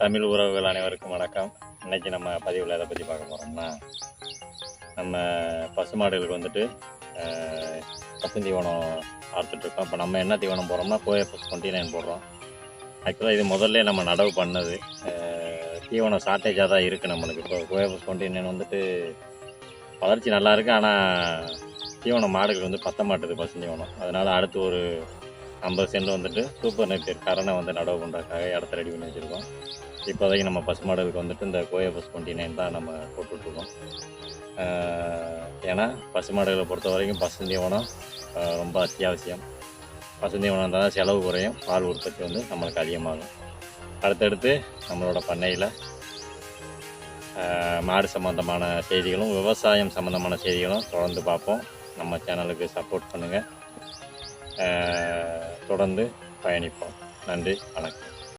தமிழ் உறவுகள் அனைவருக்கும் வணக்கம். இன்றைக்கி நம்ம பதிவில் எதை பற்றி பார்க்க போகிறோம்னா நம்ம பசுமாடுகளுக்கு வந்துட்டு பசு பசுந்தீவனம் அறுத்துட்ருக்கோம் இப்போ நம்ம என்ன தீவனம் போடுறோம்னா கோயப்பஸ் டுவெண்ட்டி நைன் போடுறோம். ஆக்சுவலாக இது முதல்ல நம்ம நடவு பண்ணது. தீவனம் ஷார்ட்டேஜாக தான் இருக்குது நம்மளுக்கு. இப்போ கோயப்பஸ் டுவெண்ட்டி நைன் வந்துட்டு வளர்ச்சி நல்லா இருக்குது ஆனால் தீவனம் மாடுகள் வந்து பத்த மாட்டுது பசுந்தீவனம் அதனால் அடுத்து ஒரு ஐம்பது சென்ட் வந்துட்டு சூப்பர் நெட் கரனை வந்து நடவு பண்ணுறதுக்காக இடத்த ரெடி பண்ணி வச்சுருக்கோம். இப்போதைக்கு நம்ம பசுமாடுகளுக்கு வந்துட்டு இந்த கோயா பஸ் டுவெண்ட்டி நைன் தான் நம்ம போட்டுட்ருக்கோம் ஏன்னா பசுமாடுகளை பொறுத்த வரைக்கும் பசுந்தீவனம் ஆஹ் ரொம்ப அத்தியாவசியம். பசுந்தீவனம் இருந்தால் தான் செலவு குறையும் பால் உற்பத்தி வந்து நம்மளுக்கு அதிகமாகும். அடுத்தடுத்து நம்மளோட பண்ணையில் மாடு சம்மந்தமான செய்திகளும் விவசாயம் சம்மந்தமான செய்திகளும் தொடர்ந்து பார்ப்போம். நம்ம சேனலுக்கு சப்போர்ட் பண்ணுங்கள் தொடர்ந்து பயணிப்போம். நன்றி வணக்கம்.